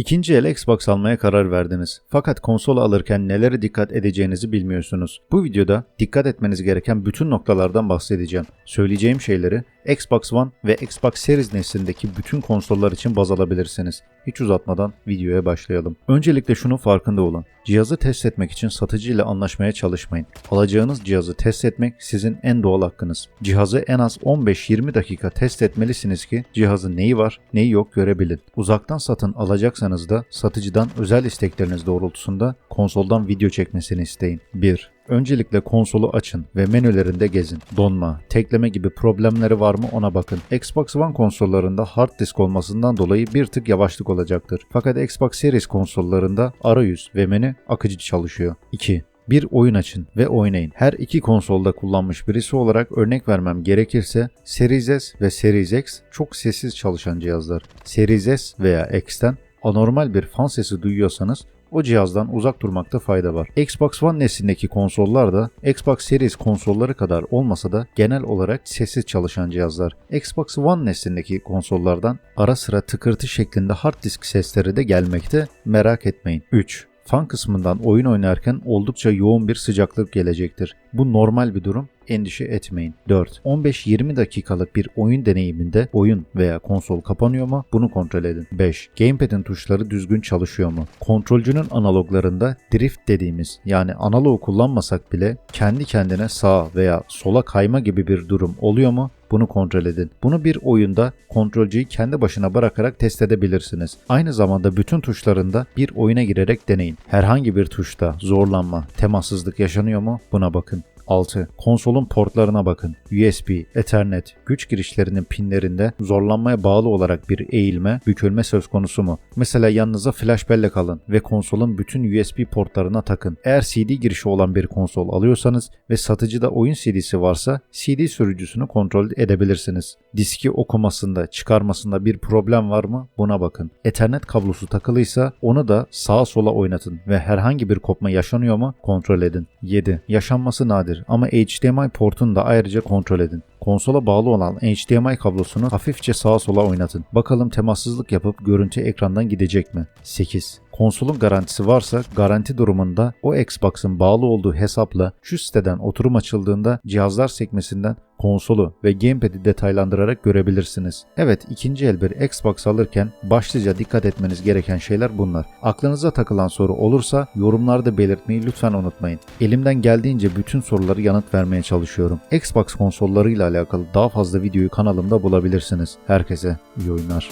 İkinci el Xbox almaya karar verdiniz. Fakat konsol alırken nelere dikkat edeceğinizi bilmiyorsunuz. Bu videoda dikkat etmeniz gereken bütün noktalardan bahsedeceğim. Söyleyeceğim şeyleri Xbox One ve Xbox Series neslindeki bütün konsollar için baz alabilirsiniz. Hiç uzatmadan videoya başlayalım. Öncelikle şunun farkında olun. Cihazı test etmek için satıcı ile anlaşmaya çalışmayın. Alacağınız cihazı test etmek sizin en doğal hakkınız. Cihazı en az 15-20 dakika test etmelisiniz ki cihazın neyi var, neyi yok görebilin. Uzaktan satın alacaksanız da satıcıdan özel istekleriniz doğrultusunda konsoldan video çekmesini isteyin. 1. Öncelikle konsolu açın ve menülerinde gezin. Donma, tekleme gibi problemleri var mı ona bakın. Xbox One konsollarında hard disk olmasından dolayı bir tık yavaşlık olacaktır. Fakat Xbox Series konsollarında arayüz ve menü akıcı çalışıyor. 2. Bir oyun açın ve oynayın. Her iki konsolda kullanmış birisi olarak örnek vermem gerekirse Series S ve Series X çok sessiz çalışan cihazlar. Series S veya X'ten anormal bir fan sesi duyuyorsanız o cihazdan uzak durmakta fayda var. Xbox One neslindeki konsollar da Xbox Series konsolları kadar olmasa da genel olarak sessiz çalışan cihazlar. Xbox One neslindeki konsollardan ara sıra tıkırtı şeklinde hard disk sesleri de gelmekte merak etmeyin. 3. Fan kısmından oyun oynarken oldukça yoğun bir sıcaklık gelecektir. Bu normal bir durum endişe etmeyin. 4. 15-20 dakikalık bir oyun deneyiminde oyun veya konsol kapanıyor mu? Bunu kontrol edin. 5. Gamepad'in tuşları düzgün çalışıyor mu? Kontrolcünün analoglarında drift dediğimiz yani analogu kullanmasak bile kendi kendine sağa veya sola kayma gibi bir durum oluyor mu? Bunu kontrol edin. Bunu bir oyunda kontrolcüyü kendi başına bırakarak test edebilirsiniz. Aynı zamanda bütün tuşlarında bir oyuna girerek deneyin. Herhangi bir tuşta zorlanma, temassızlık yaşanıyor mu? Buna bakın. 6. Konsolun portlarına bakın. USB, Ethernet, güç girişlerinin pinlerinde zorlanmaya bağlı olarak bir eğilme, bükülme söz konusu mu? Mesela yanınıza flash bellek alın ve konsolun bütün USB portlarına takın. Eğer CD girişi olan bir konsol alıyorsanız ve satıcıda oyun CD'si varsa CD sürücüsünü kontrol edebilirsiniz. Diski okumasında, çıkarmasında bir problem var mı? Buna bakın. Ethernet kablosu takılıysa onu da sağa sola oynatın ve herhangi bir kopma yaşanıyor mu? Kontrol edin. 7. Yaşanması nadir ama HDMI portunu da ayrıca kontrol edin. Konsola bağlı olan HDMI kablosunu hafifçe sağa sola oynatın. Bakalım temassızlık yapıp görüntü ekrandan gidecek mi? 8. Konsolun garantisi varsa garanti durumunda o Xbox'ın bağlı olduğu hesapla şu siteden oturum açıldığında cihazlar sekmesinden konsolu ve gamepad'i detaylandırarak görebilirsiniz. Evet ikinci el bir Xbox alırken başlıca dikkat etmeniz gereken şeyler bunlar. Aklınıza takılan soru olursa yorumlarda belirtmeyi lütfen unutmayın. Elimden geldiğince bütün soruları yanıt vermeye çalışıyorum. Xbox konsollarıyla alakalı daha fazla videoyu kanalımda bulabilirsiniz. Herkese iyi oyunlar.